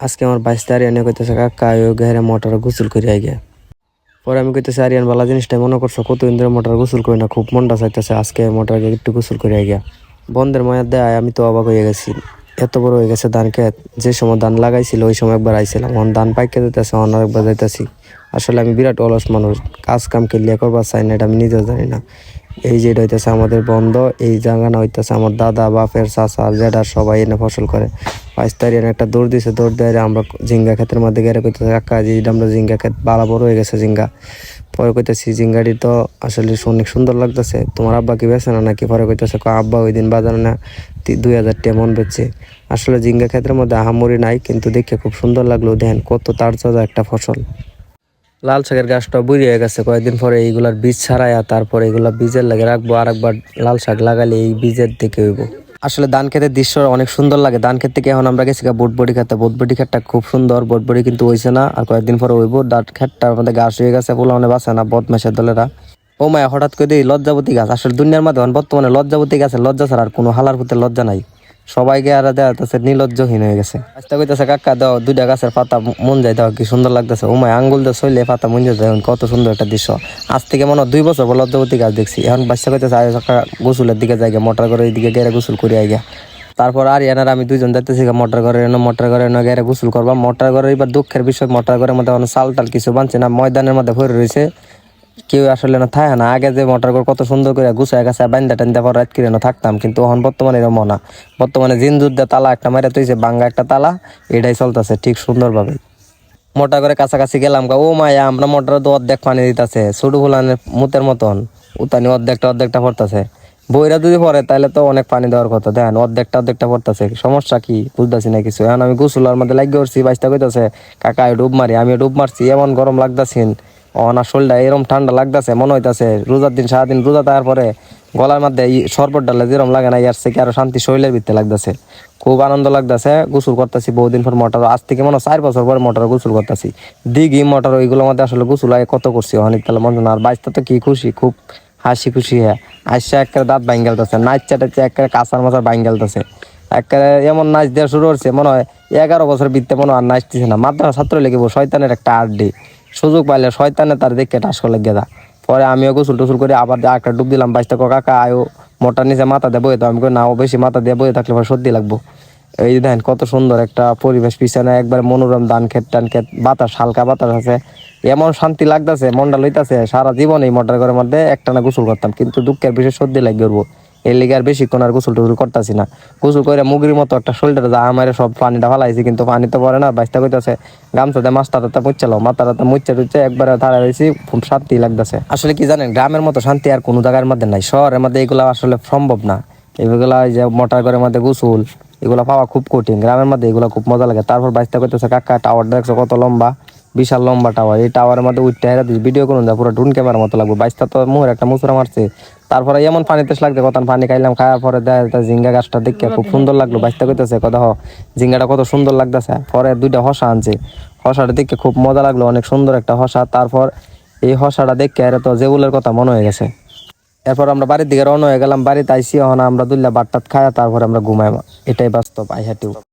আজকে আমার বাইশ তারিখ, এনে কইতেছে, কাকা ও গেরে মোটর গোসল করে আই গিয়া পরে আমি কইতেছি, আরিয়ান, বালা জিনিসটা মনে করছ? কত ইন্দ্র মোটর গোসল করি না, খুব মনটা চাইতেছে আজকে মোটরকে একটু গোসল করে আই গিয়া বন্ধের মায়ের দেয়, আমি তো অবাক হয়ে গেছি। এত বড় হয়ে গেছে ধান ক্ষেত। যে সময় ধান লাগাইছিল, ওই সময় একবার আইছিলাম। এখন ধান পাইকে যেতেছে অন্য একবার যাইতেছি। আসলে আমি বিরাট অলস মানুষ। কাজ কাম কেলিয়া করবার চাই না, এটা আমি নিজেও জানি না। এই যে এটা হইতেছে আমাদের বন্ধ, এই জায়গাটা হইতেছে আমার দাদা, বাপের চাচা জেডার সবাই এনে ফসল করে। পাঁচ তারিখ একটা দৌড় দিছে, দৌড় দেয় আমরা জিঙ্গা ক্ষেতের মধ্যে গেলে কইতেছে কাকা যে আমরা জিঙ্গা ক্ষেত বালা বড় হয়ে গেছে জিঙ্গা। পরে কইতেছি, জিঙ্গাটি তো আসলে অনেক সুন্দর লাগতেছে। তোমার আব্বা কি বেছে না নাকি? পরে কইতেছে আব্বা ওই দিন বাজারে না দুই হাজার টাকা মন বেচছে। আসলে জিঙ্গা ক্ষেত্রের মধ্যে আহামরি নাই, কিন্তু দেখে খুব সুন্দর লাগল, দেখেন কত তার একটা ফসল। লাল শাকের গাছটা বুড়ি হয়ে গেছে, কয়েকদিন পরে এইগুলার বীজ ছাড়াইয়া তারপরে এগুলা বীজের লাগে রাখব আর একবার লাল শাক লাগালে এই বীজের দিকে হইব। আসলে ধান খেতের দৃশ্য অনেক সুন্দর লাগে। ধান খেত থেকে এখন আমরা গেছি বোটবডি খেতে। বোটবডি খেতটা খুব সুন্দর বোটবডি কিন্তু হয়েছে না। আর কয়েকদিন পরে হইব। ডাট খেতটার মধ্যে গাছ হয়ে গেছে বলে অনেক বাঁচে না, বদমাসের দলেরা। ও মায়া, হঠাৎ করে দিই লজ্জাবতী গাছ। আসলে দুনিয়ার মাধ্যমে বর্তমানে লজ্জাবতী গাছে লজ্জা ছাড়া আর কোনো হালার প্রতি লজ্জা নাই। সবাইকে আর দেওয়া যাচ্ছে নির্লজ্জহীন হয়ে গেছে। আস্তে কইতেছে, কাকা, দাও, দুইটা গাছের পাতা মন যায়, দাও, কি সুন্দর লাগতেছে। উমায় আঙ্গুল দিয়ে সইলে পাতা মন যায় কত সুন্দর একটা দৃশ্য। আজ থেকে মনে দুই বছর পর লজ্জাবতী গাছ দেখছি। এখন বাচ্চা কইতেছে, আয় গোসলের দিকে যাই মোটর করে এইদিকে গেলে গোসল করে আই গিয়া তারপর আর ইয়ানার আমি দুইজন যাইতেছি মোটর করে এনে, মোটর করে এনে গেলে গোসল করবা মোটর করে এবার দুঃখের বিষয়, মোটর করে মধ্যে চাল টাল কিছু বানছে না, ময়দানের মধ্যে ভরে রয়েছে কেউ আসলে না থাকে না। আগে যে মোটর করে কত সুন্দর করে গুছায় গাছে বান্ধা টান্দা পর রাত কিনে থাকতাম। কিন্তু এখন বর্তমানে এরকম না। বর্তমানে জিন যুদ্ধে তালা একটা মারে তুইছে বাঙ্গা একটা তালা এটাই চলতেছে ঠিক সুন্দরভাবে। মোটা করে কাছাকাছি গেলাম গা, ও মায়া আমরা মোটরে তো অর্ধেক পানি দিতেছে ছোট ফুলানের মুতের মতন। উতানি অর্ধেকটা অর্ধেকটা পড়তেছে। বইরা যদি পরে তাহলে তো অনেক পানি দেওয়ার কথা। দেখেন অর্ধেকটা অর্ধেকটা পড়তেছে। সমস্যা কি? বুঝতেছি না কিছু। এখন আমি গোসলার মধ্যে লাগিয়ে উঠছি বাইশটা কইতাছে কাকা ডুব মারি। আমি ডুব মারছি এমন গরম লাগতাছিন অনার শরীরটা এরম ঠান্ডা লাগতাছে, মনে হইতাছে রোজার দিন, সারাদিন রোজা থাকার পরে গলার মধ্যে শরবত ডালে যেরম লাগে না ইয়ার থেকে আরও শান্তি শরীরের ভিতরে লাগতাছে। খুব আনন্দ লাগতাছে, গোসল করতেছি বহুদিন পর মোটর, আজ থেকে মনে চার বছর পরে মোটর গোসল করতেছি। দিঘি মোটর ওইগুলোর মধ্যে আসলে গোসল আগে কত করছি, অনেক তাহলে মনে আর বাইশটা তো কি খুশি, খুব হাসি খুশি হ্যাঁ। আইসা একটা দাঁত বাইঙ্গালতেছে নাচটা টাচা একটা কাঁচার মাথার বাইঙ্গালতেছে একেবারে এমন নাচ দেওয়া শুরু করছে, মনে হয় এগারো বছর বিত্তে মনে হয় আর নাচতেছে না। মাদ্রাসা ছাত্র লেগে শয়তানের একটা আড্ডি। সুযোগ পাইলে শয়তানে তার দেখে টাস করে গেদা পরে আমিও গোসল টুসুল করে আবার একটা ডুব দিলাম বাইশটা কাকা আয়ো মোটার নিচে মাথা দিয়ে বয়ে তো আমি কই, না ও বেশি মাথা দিয়ে বয়ে থাকলে সর্দি লাগবো। এই যে দেখেন কত সুন্দর একটা পরিবেশ পিছনে একবার মনোরম ধান ক্ষেত টান ক্ষেত বাতাস হালকা বাতাস আছে। এমন শান্তি লাগতেছে মনটা লইতাছে সারা জীবন এই মোটর ঘরের মধ্যে একটা না গোসল করতাম কিন্তু দুঃখের বিষয় সর্দি লাগে করব এর লিগে আর বেশিক্ষণ আর গোসল টুসুল করতেছি না। গোসল করে মুগরির মতো একটা শরীরটা যা আমার সব পানিটা ফালাইছি, কিন্তু পানি তো পরে না বাইশটা কইতাছে, গামছাতে মাছটা টাতা মুচ্ছালো মাথা টাতা মুচ্ছা টুচ্ছে একবারে ধারা রয়েছি খুব শান্তি লাগতেছে। আসলে কি জানেন, গ্রামের মতো শান্তি আর কোনো জায়গার মধ্যে নাই, শহরের মধ্যে এগুলো আসলে সম্ভব না। এগুলা যে মোটর ঘরের মধ্যে গোসল, এগুলো পাওয়া খুব কঠিন, গ্রামের মধ্যে এগুলো খুব মজা লাগে। তারপর বাইশটা করতেছে কাকা টাওয়ার দেখছ কত লম্বা? বিশাল লম্বা টাওয়ার এই টাওয়ারের মধ্যে উঠতে হেরা দিস ভিডিও করুন যা, পুরো ড্রোন ক্যামেরার মতো লাগবে। বাইশটা তো মুহের একটা মুসরা মারছে তারপরে এমন পানি তেস লাগছে কত পানি খাইলাম খাওয়ার পরে দেয় জিঙ্গা গাছটা দেখে খুব সুন্দর লাগল বাইশটা কইতেছে কথা হ জিঙ্গাটা কত সুন্দর লাগতেছে। পরে দুইটা হসা আনছে হসাটা দেখে খুব মজা লাগল অনেক সুন্দর একটা হসা। তারপর এই হসাটা দেখে এর তো জেবুলের কথা মনে হয়ে গেছে। এরপর আমরা বাড়ির দিকে রওনা হয়ে গেলাম বাড়িতে আইসি এখন আমরা দুল্লা বাট্টাত খায় তারপরে আমরা ঘুমাই এটাই বাস্তব আই হ্যাটিউ